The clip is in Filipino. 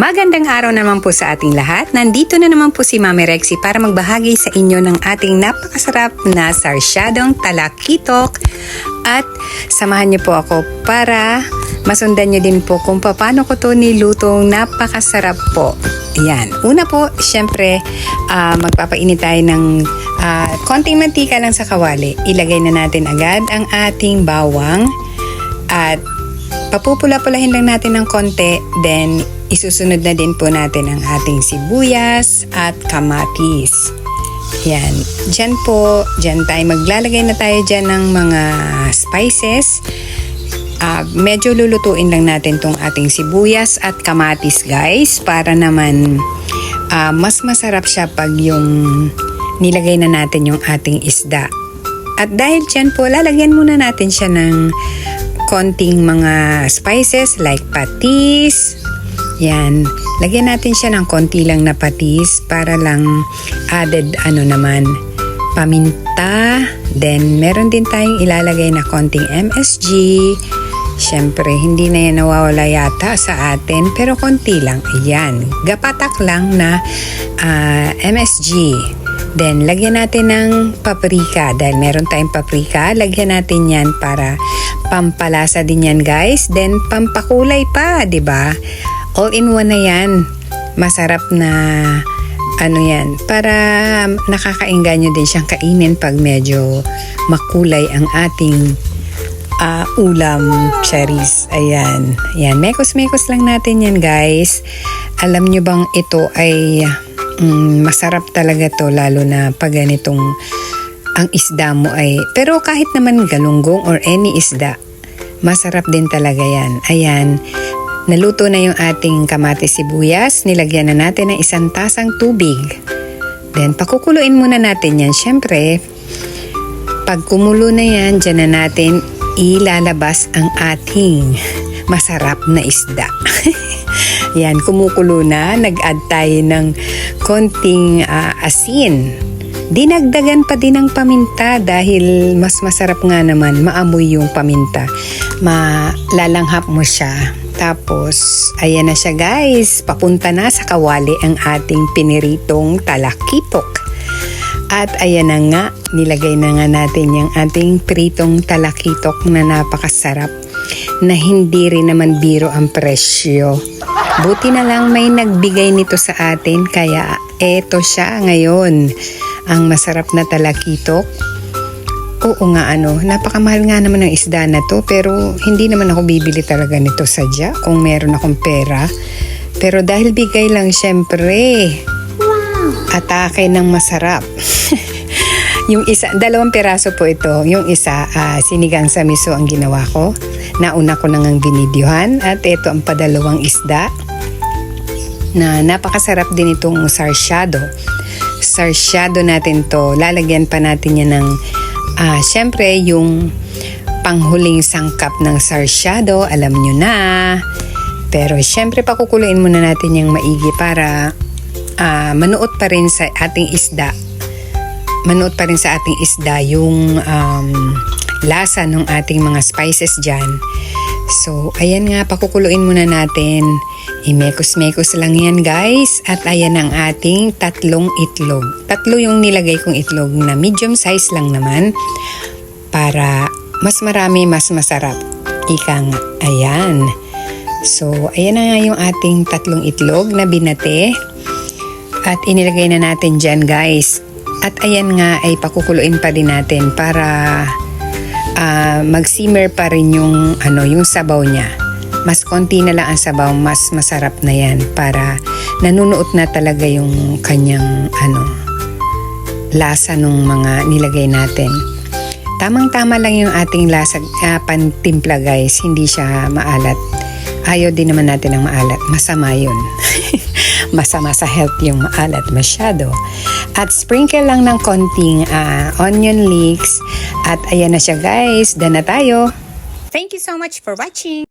Magandang araw naman po sa ating lahat. Nandito na naman po si Mami Rexy para magbahagi sa inyo ng ating napakasarap na sarsyadong talakitok. At samahan niyo po ako para masundan niyo din po kung paano ko to nilutong napakasarap po. Yan. Una po, syempre, ah, magpapainit tayo ng ah, konting mantika lang sa kawali. Ilagay na natin agad ang ating bawang at papupula-pulahin lang natin ng konti. Then, isusunod na din po natin ang ating sibuyas at kamatis. Yan. Diyan po, diyan tayo maglalagay na tayo dyan ng mga spices. Ah, medyo lulutuin lang natin tong ating sibuyas at kamatis guys para naman ah, mas masarap siya pag yung nilagay na natin yung ating isda. At dahil dyan po, lalagyan muna natin siya ng konting mga spices like patis. Yan. Lagyan natin siya ng konti lang na patis para lang added ano naman paminta. Then meron din tayong ilalagay na konting MSG. Siyempre, hindi na yan nawawala yata sa atin, pero konti lang. Ayan, gapatak lang na ah, MSG. Then, lagyan natin ng paprika. Dahil meron tayong paprika, lagyan natin yan para pampalasa din yan, guys. Then, pampakulay pa, di ba? All in one na yan. Masarap na ano yan, para nakakainganyo din siyang kainin pag medyo makulay ang ating ah, ulam cherries. Ayan. Ayan. Mekos-mekos lang natin yan guys. Alam nyo bang ito ay mm, masarap talaga to lalo na pag ganitong ang isda mo ay pero kahit naman galunggong or any isda masarap din talaga yan. Ayan. Naluto na yung ating kamatis sibuyas. Nilagyan na natin ng isang tasang tubig. Then, pakukuluin muna natin yan. Siyempre, pag kumulo na yan, dyan na natin ilalabas ang ating masarap na isda. yan, kumukulo na. Nag-add tayo ng konting ah, asin. Dinagdagan pa din ng paminta dahil mas masarap nga naman maamoy yung paminta. Malalanghap mo siya. Tapos, ayan na siya guys. Papunta na sa kawali ang ating piniritong talakitok. At ayan na nga, nilagay na nga natin yung ating pritong talakitok na napakasarap na hindi rin naman biro ang presyo. Buti na lang may nagbigay nito sa atin kaya eto siya ngayon. Ang masarap na talakitok. Oo nga ano, napakamahal nga naman ng isda na to pero hindi naman ako bibili talaga nito sadya kung meron akong pera. Pero dahil bigay lang syempre, atake ng masarap. yung isa, dalawang piraso po ito. Yung isa, ah, sinigang sa miso ang ginawa ko. Nauna ko nang ang binidyohan at ito ang padalawang isda na napakasarap din itong sarsyado. Sarsyado natin to. Lalagyan pa natin yan ng, ah, syempre, yung panghuling sangkap ng sarsyado. Alam nyo na. Pero syempre, pakukuluin muna natin yung maigi para ah, manuot pa rin sa ating isda. Manuot pa rin sa ating isda yung um, lasa ng ating mga spices dyan. So, ayan nga, pakukuluin muna natin. Imekos-mekos lang yan guys. At ayan ang ating tatlong itlog. Tatlo yung nilagay kong itlog na medium size lang naman. Para mas marami, mas masarap. Ika nga. Ayan. So, ayan na nga yung ating tatlong itlog na binate. At inilagay na natin dyan guys. At ayan nga ay pakukuluin pa din natin para ah, mag-simmer pa rin yung, ano, yung sabaw niya. Mas konti na lang ang sabaw, mas masarap na yan para nanunuot na talaga yung kanyang ano, lasa ng mga nilagay natin. Tamang-tama lang yung ating lasa ah, pantimpla guys, hindi siya maalat. Ayaw din naman natin ng maalat, masama yun. masama sa health yung maalat masyado. At sprinkle lang ng konting ah, onion leeks. At ayan na siya guys, done na tayo. Thank you so much for watching!